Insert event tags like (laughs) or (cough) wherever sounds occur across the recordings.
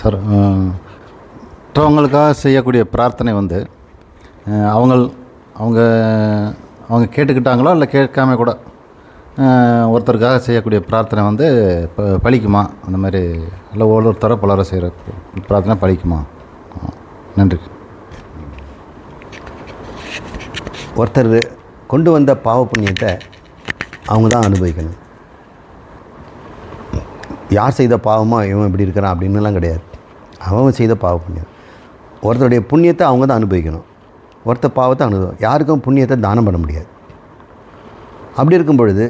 Sir மற்றவங்களுக்காக செய்யக்கூடிய பிரார்த்தனை வந்து அவங்க அவங்க அவங்க கேட்டுக்கிட்டாங்களோ இல்லை கேட்காம கூட ஒருத்தருக்காக செய்யக்கூடிய பிரார்த்தனை வந்து இப்போ பழிக்குமா அந்த மாதிரி இல்லை ஒவ்வொருத்தர பலரை செய்கிற பிரார்த்தனை பழிக்குமா நன்றி. ஒருத்தர் கொண்டு வந்த பாவ புண்ணியத்தை அவங்க தான் அனுபவிக்கணும். யார் செய்த பாவமோ இவன் இப்படி இருக்கிறான் அப்படின்னுலாம் கிடையாது. அவன் செய்த பாவ புண்ணியம் ஒருத்தருடைய புண்ணியத்தை அவங்க தான் அனுபவிக்கணும். ஒருத்த பாவத்தை அனுபவம் யாருக்கும் புண்ணியத்தை தானம் பண்ண முடியாது. அப்படி இருக்கும் பொழுது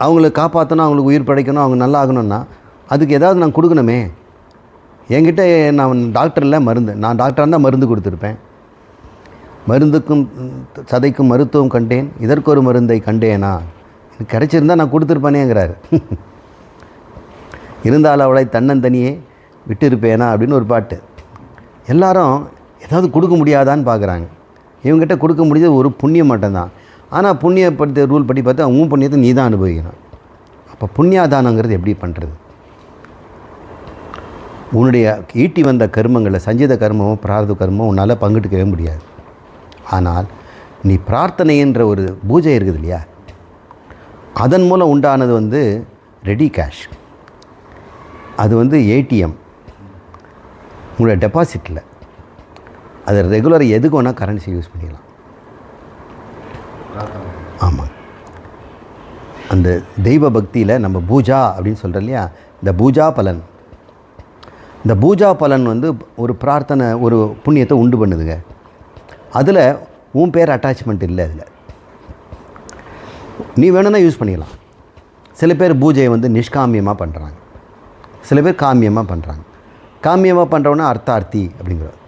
அவங்கள காப்பாற்றணும் அவங்களுக்கு உயிர் படைக்கணும் அவங்க நல்லா ஆகணும்னா அதுக்கு ஏதாவது நான் கொடுக்கணுமே. என்கிட்ட நான் டாக்டரில் மருந்து நான் டாக்டராக இருந்தால் மருந்து கொடுத்துருப்பேன். மருந்துக்கும் சதைக்கும் மருத்துவம் கண்டேன். இதற்கு ஒரு மருந்தை கண்டேனா? எனக்கு கிடைச்சிருந்தா நான் கொடுத்துருப்பேனேங்கிறாரு. (laughs) இருந்தால் அவளை தன்னந்தனியே விட்டிருப்பேனா அப்படின்னு ஒரு பாட்டு. எல்லாரும் ஏதாவது கொடுக்க முடியாதான்னு பார்க்குறாங்க. இவங்ககிட்ட கொடுக்க முடிஞ்சது ஒரு புண்ணியம் மட்டும்தான். ஆனால் புண்ணியப்படுத்த ரூல் படி பார்த்தா உன் புண்ணியத்தை நீ தான் அனுபவிக்கணும். அப்போ புண்ணியாதானங்கிறது எப்படி பண்ணுறது உன்னுடைய ஈட்டி வந்த கர்மங்களை சஞ்சித கர்மமோ பிரார்த்த கர்மமோ உன்னால் பங்கெடுக்கவே முடியாது. ஆனால் நீ பிரார்த்தனைன்ற ஒரு பூஜை இருக்குது இல்லையா? அதன் மூலம் உண்டானது வந்து ரெடி கேஷ் அது வந்து ஏடிஎம் உங்களோட டெபாசிட்டில் அது ரெகுலர் எதுக்கு வேணால் கரன்சி யூஸ் பண்ணிக்கலாம். ஆமாம் அந்த தெய்வ பக்தியில் நம்ம பூஜா அப்படின்னு சொல்கிறோம் இல்லையா? இந்த பூஜா பலன். இந்த பூஜா பலன் வந்து ஒரு பிரார்த்தனை ஒரு புண்ணியத்தை உண்டு பண்ணுதுங்க. அதில் உன் பேர் அட்டாச்மெண்ட் இல்லை அதில். நீ வேணும்னா யூஸ் பண்ணிக்கலாம். சில பேர் பூஜையை வந்து நிஷ்காமியமாக பண்ணுறாங்க சில பேர் காமியமாக பண்ணுறாங்க காமியமாக பண்ணுறவன அர்த்தார்த்தி அப்படிங்கிறோம்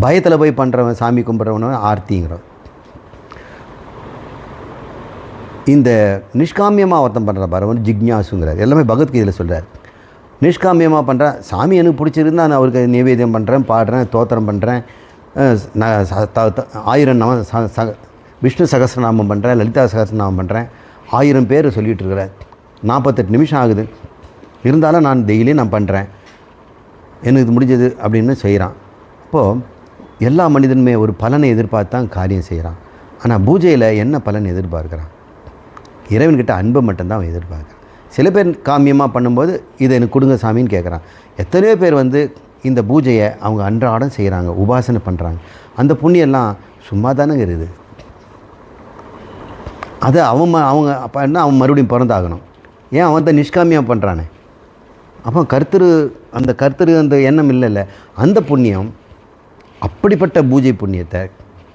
பயத்தில் போய் பண்ணுறவன் சாமி கும்பிட்றவன ஆர்த்திங்கிறோம் இந்த நிஷ்காமியமாக ஒருத்தம் பண்ணுற பாரு வந்து ஜிக்ஞாசுங்கிறார் எல்லாமே பகவத்கீதையில் சொல்கிறார் நிஷ்காமியமாக பண்ணுறேன் சாமி எனக்கு பிடிச்சிருந்தா நான் அவருக்கு நிவேதியம் பண்ணுறேன் பாடுறேன் தோத்திரம் பண்ணுறேன் நான் ச- த- ஆயிரம் நாம ச- ச- விஷ்ணு சகசிரநாமம் பண்ணுறேன் லலிதா சகசிரநாமம் பண்ணுறேன் ஆயிரம் பேர் சொல்லிகிட்டு இருக்கிறேன் நாற்பத்தெட்டு நிமிஷம் ஆகுது. இருந்தாலும் நான் டெய்லியும் நான் பண்ணுறேன் எனக்கு இது முடிஞ்சது அப்படின்னு செய்கிறான் அப்போது எல்லா மனிதனுமே ஒரு பலனை எதிர்பார்த்து தான் காரியம் செய்கிறான் ஆனால் பூஜையில் என்ன பலன் எதிர்பார்க்குறான்? இறைவன்கிட்ட அன்பை மட்டும்தான் அவன் எதிர்பார்க்குறான். சில பேர் காமியமாக பண்ணும்போது இதை எனக்கு கொடுங்க சாமின்னு கேட்குறான் எத்தனையோ பேர் வந்து இந்த பூஜையை அவங்க அன்றாடம் செய்கிறாங்க உபாசனை பண்ணுறாங்க அந்த புண்ணியெல்லாம் சும்மா தானே இருக்குது. அதை அவன் ம- அவங்க அப்போ என்ன அவன் மறுபடியும் பிறந்தாகணும். ஏன் அவன் தான் நிஷ்காமியாக பண்ணுறானே அப்போ கர்த்தரு அந்த கர்த்தரு அந்த எண்ணம் இல்லைல்ல. அந்த புண்ணியம் அப்படிப்பட்ட பூஜை புண்ணியத்தை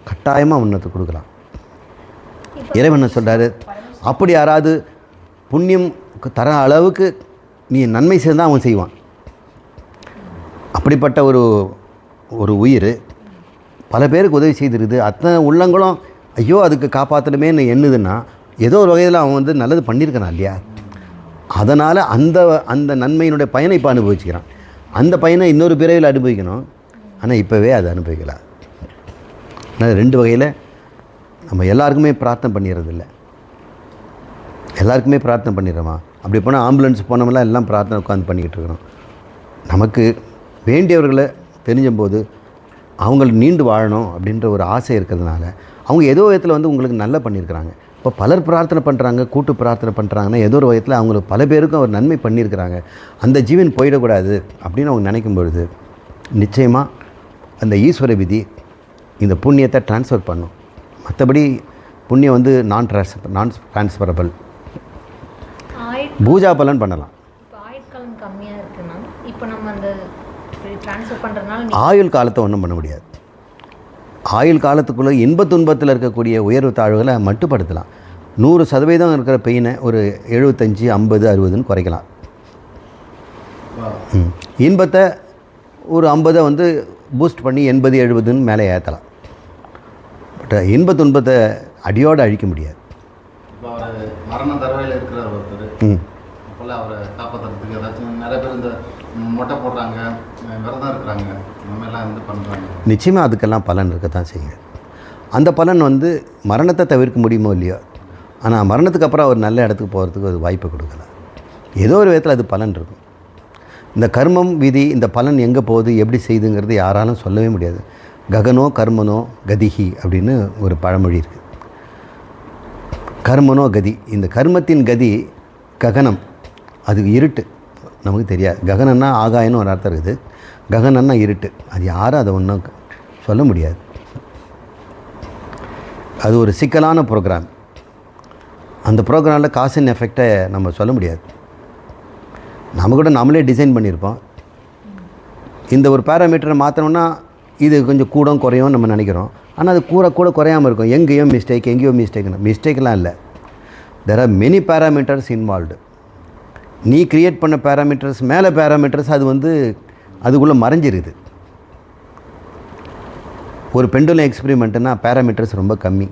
கட்டாயமாக உன்னத்து கொடுக்கலாம். இறைவன் என்ன சொல்கிறாரு அப்படி யாராவது புண்ணியம் தர அளவுக்கு நீ நன்மை செய்தால் அவன் செய்வான். அப்படிப்பட்ட ஒரு ஒரு உயிர் பல பேருக்கு உதவி செய்திருக்குது. அத்தனை உள்ளங்களும் ஐயோ அதுக்கு காப்பாற்றணுமேன்னு எண்ணுதுன்னா ஏதோ ஒரு வகையில் அவன் வந்து நல்லது பண்ணியிருக்கான் இல்லையா? அதனால் அந்த அந்த நன்மையினுடைய பயனை இப்போ அனுபவிச்சுக்கிறான். அந்த பயனை இன்னொரு பிறவியில் அனுபவிக்கணும். ஆனால் இப்போவே அதை அனுபவிக்கலாம் அதனால் ரெண்டு வகையில் நம்ம எல்லாருக்குமே பிரார்த்தனை பண்ணிடுறதில்ல எல்லாருக்குமே பிரார்த்தனை பண்ணிடுறோமா அப்படி போனால் ஆம்புலன்ஸ் போனோம்லாம் எல்லாம் பிரார்த்தனை உட்காந்து பண்ணிக்கிட்டு இருக்கிறோம். நமக்கு வேண்டியவர்களை தெரிஞ்சம்போது அவங்கள நீண்டு வாழணும் அப்படின்ற ஒரு ஆசை இருக்கிறதுனால அவங்க ஏதோ விதத்தில் வந்து உங்களுக்கு நல்லா பண்ணியிருக்கிறாங்க. இப்போ பலர் பிரார்த்தனை பண்ணுறாங்க கூட்டு பிரார்த்தனை பண்ணுறாங்கன்னா ஏதோ ஒரு விதத்தில் அவங்களுக்கு பல பேருக்கும் அவர் நன்மை பண்ணியிருக்கிறாங்க. அந்த ஜீவன் போயிடக்கூடாது அப்படின்னு அவங்க நினைக்கும் பொழுது நிச்சயமாக அந்த ஈஸ்வர விதி இந்த புண்ணியத்தை ட்ரான்ஸ்ஃபர் பண்ணும். மற்றபடி புண்ணியம் வந்து நான் ட்ரான்ஸ்ஃபர் நான் ட்ரான்ஸ்ஃபரபிள் பூஜா பலன் பண்ணலாம். ஆயுள் காலத்தை ஒன்றும் பண்ண முடியாது. ஆயுள் காலத்துக்குள்ளே இன்ப துன்பத்தில் இருக்கக்கூடிய உயர்வு தாழ்வுகளை மட்டுப்படுத்தலாம். நூறு சதவீதம் இருக்கிற பெயினை ஒரு எழுபத்தஞ்சி ஐம்பது அறுபதுன்னு குறைக்கலாம். இன்பத்தை ஒரு ஐம்பதை வந்து பூஸ்ட் பண்ணி எண்பது எழுபதுன்னு மேலே ஏற்றலாம் பட் இன்ப துன்பத்தை அடியோடு அழிக்க முடியாது. மரண தருவாயில் இருக்கிறார் ஒருத்தர். அவரை காப்பாற்றுறதுக்கு ஏதாச்சும் நிறைய பேர் இந்த மொட்டை போடுறாங்க விரதம் இருக்கிறாங்க. இந்த வந்து பண்ணுறாங்க நிச்சயமாக அதுக்கெல்லாம் பலன் இருக்க தான் செய்யுங்க அந்த பலன் வந்து மரணத்தை தவிர்க்க முடியுமோ இல்லையோ ஆனால் மரணத்துக்கு அப்புறம் ஒரு நல்ல இடத்துக்கு போகிறதுக்கு ஒரு வாய்ப்பு கொடுக்கல. ஏதோ ஒரு விதத்தில் அது பலன் இருக்கும். இந்த கர்மம் விதி இந்த பலன் எங்கே போகுது எப்படி செய்துங்கிறது யாராலும் சொல்லவே முடியாது. ககனோ கர்மனோ கதிஹி அப்படின்னு ஒரு பழமொழி இருக்குது கர்மனோ கதி. இந்த கர்மத்தின் கதி ககனம். அது இருட்டு. நமக்கு தெரியாது. ககனன்னா ஆகாயன்னு ஒரு அர்த்தம் இருக்குது. ககனன்னா இருட்டு. அது யாரும் அதை ஒன்றும் சொல்ல முடியாது. அது ஒரு சிக்கலான ப்ரோக்ராம் அந்த ப்ரோக்ராமில் காசின் எஃபெக்டை நம்ம சொல்ல முடியாது. நம்ம கூட நம்மளே டிசைன் பண்ணியிருப்போம். இந்த ஒரு பேராமீட்டரை மாற்றணும்னா இது கொஞ்சம் கூடம் குறையும் நம்ம நினைக்கிறோம். ஆனால் அது கூட கூட குறையாமல் இருக்கும். எங்கேயோ மிஸ்டேக் எங்கேயோ மிஸ்டேக்னு மிஸ்டேக்லாம் இல்லை. There are many parameters involved நீ க்ரியேட் பண்ண பேராமீட்டர்ஸ் மேலே பேராமீட்டர்ஸ் அது வந்து அதுக்குள்ளே மறைஞ்சிருது. ஒரு பெண்டுலம் எக்ஸ்பெரிமெண்ட்டுனா பேராமீட்டர்ஸ் ரொம்ப கம்மி.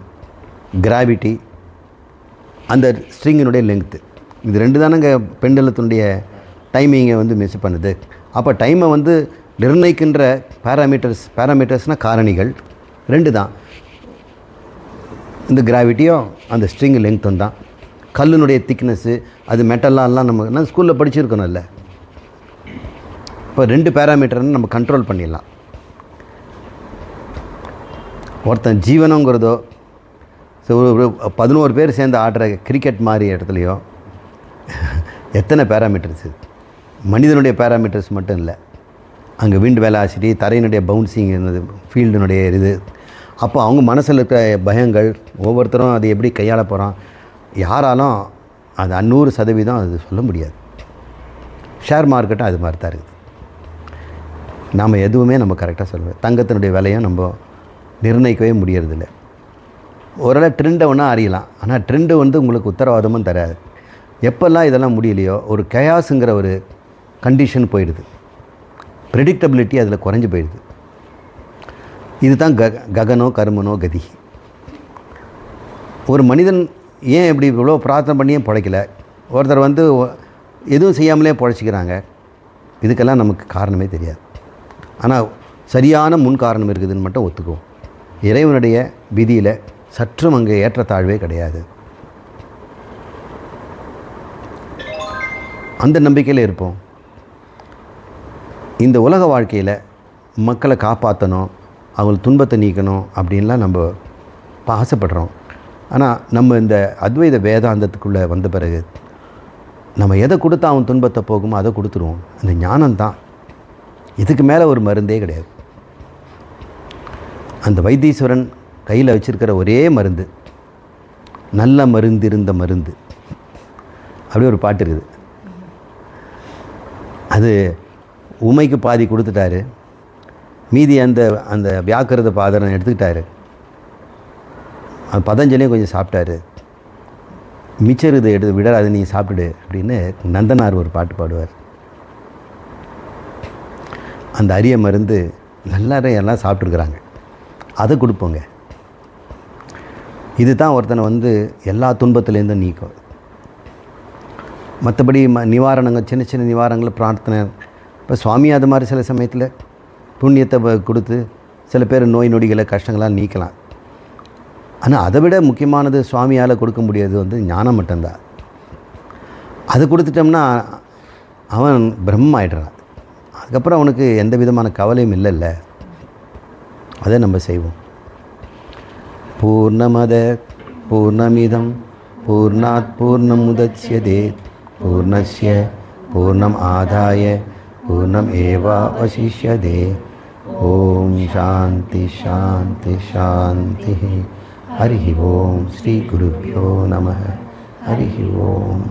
கிராவிட்டி அந்த ஸ்ட்ரிங்கினுடைய லெங்க்த்து இது ரெண்டு தானங்க பெண்டுலத்தினுடைய டைமிங்கை வந்து மிஸ் பண்ணுது. அப்போ டைமை வந்து நிர்ணயிக்கின்ற பேராமீட்டர்ஸ் பேராமீட்டர்ஸ்னால் காரணிகள். ரெண்டு தான். இந்த கிராவிட்டியும் அந்த ஸ்ட்ரிங் லெங்க்த்தும் தான். கல்லினுடைய திக்னஸ்ஸு அது மெட்டல்லாம் நம்ம நான் ஸ்கூலில் படிச்சிருக்கணும்ல இப்போ ரெண்டு பேராமீட்டர்னு நம்ம கண்ட்ரோல் பண்ணிடலாம். ஒருத்தன் ஜீவனங்கிறதோ ஸோ ஒரு பதினோரு பேர் சேர்ந்து ஆடுற கிரிக்கெட் மாதிரி இடத்துலையோ எத்தனை பேராமீட்டர்ஸ் மனிதனுடைய பேராமீட்டர்ஸ் மட்டும் இல்லை. அங்கே விண்ட் வெலாசிட்டி தரையினுடைய பவுன்சிங் இருந்தது ஃபீல்டினுடைய இது. அப்போ அவங்க மனசில் இருக்கிற பயங்கள் ஒவ்வொருத்தரும் அதை எப்படி கையாள போகிறான் யாராலும் அது அந்நூறு சதவீதம் அது சொல்ல முடியாது. ஷேர் மார்க்கெட்டும் அது மாதிரி தான் இருக்குது. நாம் எதுவுமே நம்ம கரெக்டாக சொல்லுவோம் தங்கத்தினுடைய விலையும் நம்ம நிர்ணயிக்கவே முடியறதில்ல. ஓரளவு ட்ரெண்டை ஒன்றா அறியலாம். ஆனால் ட்ரெண்டு வந்து உங்களுக்கு உத்தரவாதமும் தராது. எப்போல்லாம் இதெல்லாம் முடியலையோ ஒரு கயாஸுங்கிற ஒரு கண்டிஷன் போயிடுது. ப்ரெடிக்டபிலிட்டி அதில் குறைஞ்சி போயிடுது. இதுதான் க ககனோ கருமனோ கதி ஒரு மனிதன் ஏன் இப்படி இவ்வளோ பிரார்த்தனை பண்ணியும் பிழைக்கல ஒருத்தர் வந்து எதுவும் செய்யாமலே பிழைச்சிக்கிறாங்க இதுக்கெல்லாம் நமக்கு காரணமே தெரியாது. ஆனால் சரியான முன் காரணம் இருக்குதுன்னு மட்டும் ஒத்துக்குவோம். இறைவனுடைய விதியில் சற்றும் அங்கே ஏற்றத்தாழ்வே கிடையாது. அந்த நம்பிக்கையில் இருப்போம். இந்த உலக வாழ்க்கையில் மக்களை காப்பாற்றணும் அவங்களுக்கு துன்பத்தை நீக்கணும் அப்படின்லாம் நம்ம ஆசைப்படுறோம் ஆனால் நம்ம இந்த அத்வைத வேதாந்தத்துக்குள்ளே வந்த பிறகு நம்ம எதை கொடுத்தா அவன் துன்பத்தை போகுமோ அதை கொடுத்துருவோம். அந்த ஞானம் தான் இதுக்கு மேலே ஒரு மருந்தே கிடையாது. அந்த வைத்தீஸ்வரன் கையில் வச்சிருக்கிற ஒரே மருந்து. நல்ல மருந்து இருந்த மருந்து. அப்படி ஒரு பாட்டு இருக்குது. அது உமைக்கு பாதி கொடுத்துட்டாரு. மீதி அந்த அந்த வியாக்கிரத பாதரம் எடுத்துக்கிட்டாரு. அது பதஞ்சலியும் கொஞ்சம் சாப்பிட்டாரு. மிச்சர் இதை எடுத்து விட அதை நீ சாப்பிடு அப்படின்னு நந்தனார் ஒரு பாட்டு பாடுவார். அந்த அரிய மருந்து எல்லாரும் எல்லாம் சாப்பிட்ருக்குறாங்க அதை கொடுப்போங்க. இது தான் ஒருத்தனை வந்து எல்லா துன்பத்துலேருந்தும் நீக்கும். மற்றபடி ம நிவாரணங்கள் சின்ன சின்ன நிவாரணங்கள் பிரார்த்தனை. இப்போ சுவாமி அது மாதிரி சில சமயத்தில் புண்ணியத்தை கொடுத்து சில பேர் நோய் நொடிகளை கஷ்டங்களாக நீக்கலாம். ஆனால் அதை விட முக்கியமானது சுவாமியால் கொடுக்க முடியாது வந்து ஞானம் மட்டும்தான். அது கொடுத்துட்டோம்னா அவன் பிரம்மம் ஆகிடுறான் அதுக்கப்புறம் அவனுக்கு எந்த விதமான கவலையும் இல்லைல்ல. அதை நம்ம செய்வோம். பூர்ணமத பூர்ணமிதம் பூர்ணாத் பூர்ணம் முதட்சியதே பூர்ணஸ்ய பூர்ணம் ஆதாய பூர்ணம் ஏவா ஏவாவசிஷ்யதே ஓம் சாந்தி சாந்தி சாந்தி. ஹரி ஓம் ஸ்ரீ குருभ्यो நம. ஹரி ஓம்.